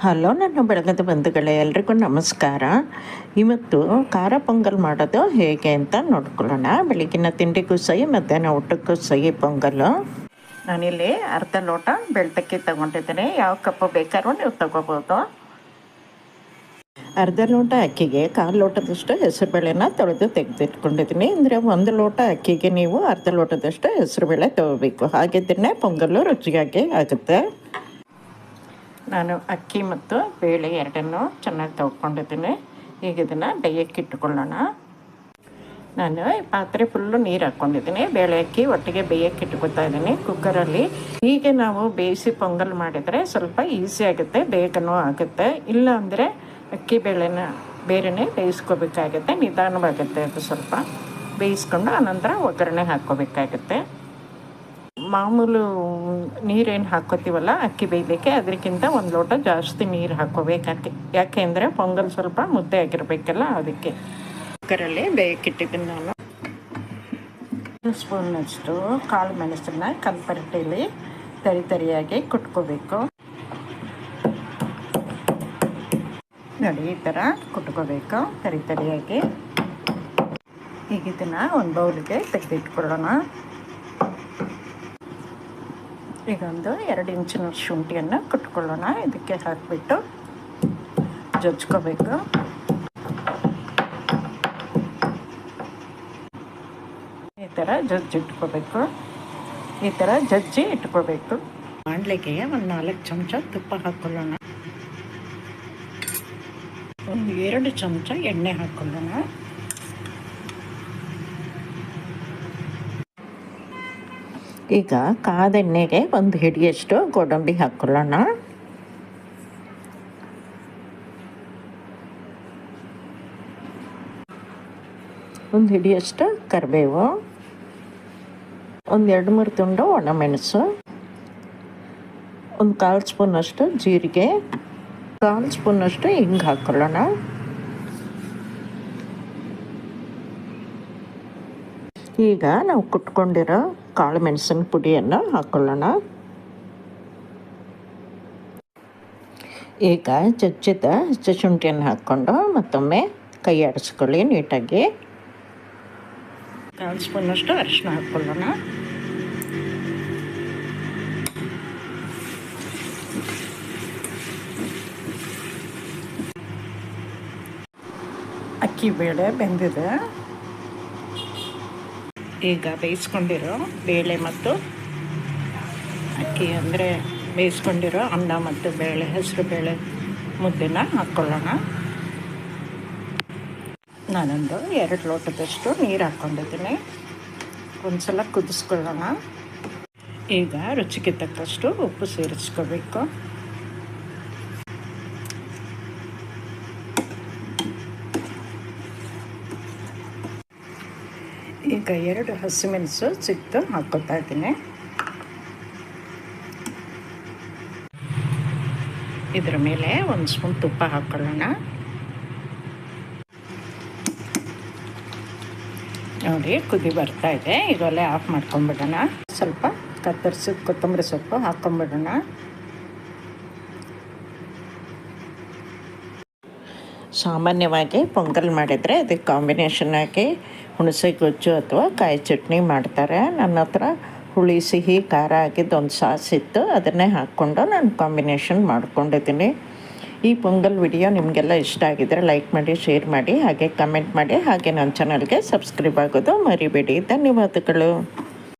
Hello, ನನ್ನ ಬೆಳಗದ ಬಂಧುಗಳೇ, ಎಲ್ರಿಗೂ ನಮಸ್ಕಾರ. ಇವತ್ತು ಖಾರ ಪೊಂಗಲ್ ಮಾಡೋದು ಹೇಗೆ ಅಂತ ನೋಡ್ಕೊಳ್ಳೋಣ. ಬೆಳಗಿನ ತಿಂಡಿಗೂ ಸಹಿ, ಮಧ್ಯಾಹ್ನ ಊಟಕ್ಕೂ ಸಹಿ ಪೊಂಗಲ್ಲು ನಾನಿಲ್ಲಿ ಅರ್ಧ ಲೋಟ ಬೆಳ್ತಕ್ಕಿ ತಗೊಂಡಿದ್ದೀನಿ. ಯಾವ ಕಪ್ಪು ಬೇಕಾದ್ರೂ ನೀವು ತಗೋಬೋದು. ಅರ್ಧ ಲೋಟ ಅಕ್ಕಿಗೆ ಕಾಲು ಲೋಟದಷ್ಟು ಹೆಸರುಬೇಳೆನ ತೊಳೆದು ತೆಗೆದಿಟ್ಕೊಂಡಿದ್ದೀನಿ. ಅಂದರೆ ಒಂದು ಲೋಟ ಅಕ್ಕಿಗೆ ನೀವು ಅರ್ಧ ಲೋಟದಷ್ಟು ಹೆಸರುಬೇಳೆ ತಗೋಬೇಕು. ಹಾಗಿದ್ದರೆ ಪೊಂಗಲ್ಲು ರುಚಿಯಾಗಿ ಆಗುತ್ತೆ. ನಾನು ಅಕ್ಕಿ ಮತ್ತು ಬೇಳೆ ಎರಡನ್ನೂ ಚೆನ್ನಾಗಿ ತೊಗೊಂಡಿದ್ದೀನಿ ಈಗ ಇದನ್ನು ಬೇಯಕ್ಕೆ ಇಟ್ಕೊಳ್ಳೋಣ. ನಾನು ಪಾತ್ರೆ ಫುಲ್ಲು ನೀರು ಹಾಕ್ಕೊಂಡಿದ್ದೀನಿ. ಬೇಳೆ ಅಕ್ಕಿ ಒಟ್ಟಿಗೆ ಬೇಯಕ್ಕೆ ಇಟ್ಕೊತಾ ಇದ್ದೀನಿ. ಕುಕ್ಕರಲ್ಲಿ ಹೀಗೆ ನಾವು ಬೇಯಿಸಿ ಪೊಂಗಲ್ ಮಾಡಿದರೆ ಸ್ವಲ್ಪ ಈಸಿ ಆಗುತ್ತೆ, ಬೇಗನೂ ಆಗುತ್ತೆ. ಇಲ್ಲ ಅಂದರೆ ಅಕ್ಕಿ ಬೇಳೆನ ಬೇರೆನೇ ಬೇಯಿಸ್ಕೋಬೇಕಾಗುತ್ತೆ. ನಿಧಾನವಾಗುತ್ತೆ ಅದು ಸ್ವಲ್ಪ. ಬೇಯಿಸ್ಕೊಂಡು ಆನಂತರ ಒಗ್ಗರಣೆ ಹಾಕ್ಕೋಬೇಕಾಗುತ್ತೆ. ಮಾಮೂಲು ನೀರೇನು ಹಾಕ್ಕೋತೀವಲ್ಲ ಅಕ್ಕಿ ಬೇಯಲಿಕ್ಕೆ ಅದಕ್ಕಿಂತ ಒಂದು ಲೋಟ ಜಾಸ್ತಿ ನೀರು ಹಾಕ್ಕೋಬೇಕು ಯಾಕೆ ಅಂದರೆ ಪೊಂಗಲ್ ಸ್ವಲ್ಪ ಮುದ್ದೆ ಆಗಿರಬೇಕಲ್ಲ ಅದಕ್ಕೆ. ಕುಕ್ಕರಲ್ಲಿ ಬೇಯಕ್ಕಿಟ್ಟಿದ್ದೀನಿ ನಾನು. ಸ್ಪೂನಷ್ಟು ಕಾಳು ಮೆಣಸನ್ನ ಕಲ್ಪರಟ್ಟಿಲಿ ತರಿ ತರಿಯಾಗಿ ಕುಟ್ಕೋಬೇಕು. ನೋಡಿ, ಈ ಥರ ಕುಟ್ಕೋಬೇಕು ತರಿ ತರಿಯಾಗಿ. ಈಗ ಇದನ್ನು ಒಂದು ಬೌಲಿಗೆ ತೆಗೆದಿಟ್ಕೊಳ್ಳೋಣ. ಒಂದು ಎರಡು ಇಂಚಿನ ಶುಂಠಿಯನ್ನು ಕುಟ್ಕೊಳ್ಳೋಣ. ಇದಕ್ಕೆ ಹಾಕಿಬಿಟ್ಟು ಜಜ್ಕೋಬೇಕು. ಈ ಥರ ಜಜ್ಜಿ ಇಟ್ಕೋಬೇಕು ಈ ಥರ ಜಜ್ಜಿ ಇಟ್ಕೋಬೇಕು. ಮಾಡಲಿಕ್ಕೆ ಒಂದು ನಾಲ್ಕು ಚಮಚ ತುಪ್ಪ ಹಾಕೊಳ್ಳೋಣ ಒಂದು ಎರಡು ಚಮಚ ಎಣ್ಣೆ ಹಾಕ್ಕೊಳ್ಳೋಣ. ಈಗ ಕಾದೆಣ್ಣೆಗೆ ಒಂದು ಹಿಡಿಯಷ್ಟು ಗೋಡಂಬಿ ಹಾಕ್ಕೊಳ್ಳೋಣ ಒಂದು ಹಿಡಿಯಷ್ಟು ಕರಿಬೇವು. ಒಂದು ಎರಡು ಮೂರು ತುಂಡು ಒಣಮೆಣಸು. ಒಂದು ಕಾಲು ಸ್ಪೂನಷ್ಟು ಜೀರಿಗೆ. ಕಾಲು ಸ್ಪೂನಷ್ಟು ಹಿಂಗೆ ಹಾಕ್ಕೊಳ್ಳೋಣ ಈಗ ನಾವು ಕುಟ್ಕೊಂಡಿರೋ ಕಾಳು ಮೆಣಸಿನ ಪುಡಿಯನ್ನು ಹಾಕ್ಕೊಳ್ಳೋಣ ಈಗ ಚಚ್ಚಿದ ಹಚ್ಚ ಶುಂಠಿಯನ್ನು ಹಾಕ್ಕೊಂಡು ಮತ್ತೊಮ್ಮೆ ಕೈ ಆಡಿಸ್ಕೊಳ್ಳಿ ನೀಟಾಗಿ. ಕಾಲು ಸ್ಪೂನಷ್ಟು ಅರಿಶಿನ ಹಾಕ್ಕೊಳ್ಳೋಣ. ಅಕ್ಕಿ ಬೇಳೆ ಬೆಂದಿದೆ. ಈಗ ಬೇಯಿಸ್ಕೊಂಡಿರೋ ಬೇಳೆ ಮತ್ತು ಅಕ್ಕಿ ಅಂದರೆ ಬೇಯಿಸ್ಕೊಂಡಿರೋ ಅನ್ನ ಮತ್ತು ಬೇಳೆ, ಹೆಸರು ಬೇಳೆ ಮುದ್ದೆನ ಹಾಕ್ಕೊಳ್ಳೋಣ ನಾನೊಂದು ಎರಡು ಲೋಟದಷ್ಟು ನೀರು ಹಾಕ್ಕೊಂಡಿದ್ದೀನಿ ಒಂದು ಸಲ ಕುದಿಸ್ಕೊಳ್ಳೋಣ. ಈಗ ರುಚಿಗೆ ತಕ್ಕಷ್ಟು ಉಪ್ಪು ಸೇರಿಸ್ಕೋಬೇಕು. ಈಗ ಎರಡು ಹಸಿಮೆಣಸು ಸಿಕ್ತು ಹಾಕ್ಕೊತಾ ಇದ್ದೀನಿ. ಇದರ ಮೇಲೆ ಒಂದು ಸ್ಪೂನ್ ತುಪ್ಪ ಹಾಕ್ಕೊಳ್ಳೋಣ ನೋಡಿ, ಕುದಿ ಬರ್ತಾ ಇದೆ. ಈಗಲೇ ಆಫ್ ಮಾಡ್ಕೊಂಬಿಡೋಣ. ಸ್ವಲ್ಪ ಕತ್ತರಿಸಿ ಕೊತ್ತಂಬರಿ ಸೊಪ್ಪು ಹಾಕ್ಕೊಂಬಿಡೋಣ ಸಾಮಾನ್ಯವಾಗಿ ಪೊಂಗಲ್ ಮಾಡಿದರೆ ಅದಕ್ಕೆ ಕಾಂಬಿನೇಷನ್ ಆಗಿ ಹುಣಸೆ ಗೊಜ್ಜು ಅಥವಾ ಕಾಯಿ ಚಟ್ನಿ ಮಾಡ್ತಾರೆ. ನನ್ನ ಹತ್ರ ಹುಳಿ, ಸಿಹಿ, ಖಾರ ಆಗಿದ್ದು ಒಂದು ಸಾಸ್ ಇತ್ತು. ಅದನ್ನೇ ಹಾಕ್ಕೊಂಡು ನಾನು ಕಾಂಬಿನೇಷನ್ ಮಾಡ್ಕೊಂಡಿದ್ದೀನಿ. ಈ ಪೊಂಗಲ್ ವಿಡಿಯೋ ನಿಮಗೆಲ್ಲ ಇಷ್ಟ ಆಗಿದ್ದರೆ ಲೈಕ್ ಮಾಡಿ, ಶೇರ್ ಮಾಡಿ, ಹಾಗೆ ಕಮೆಂಟ್ ಮಾಡಿ, ಹಾಗೆ ನನ್ನ ಚಾನಲ್ಗೆ ಸಬ್ಸ್ಕ್ರೈಬ್ ಆಗೋದು ಮರಿಬೇಡಿ. ಧನ್ಯವಾದಗಳು.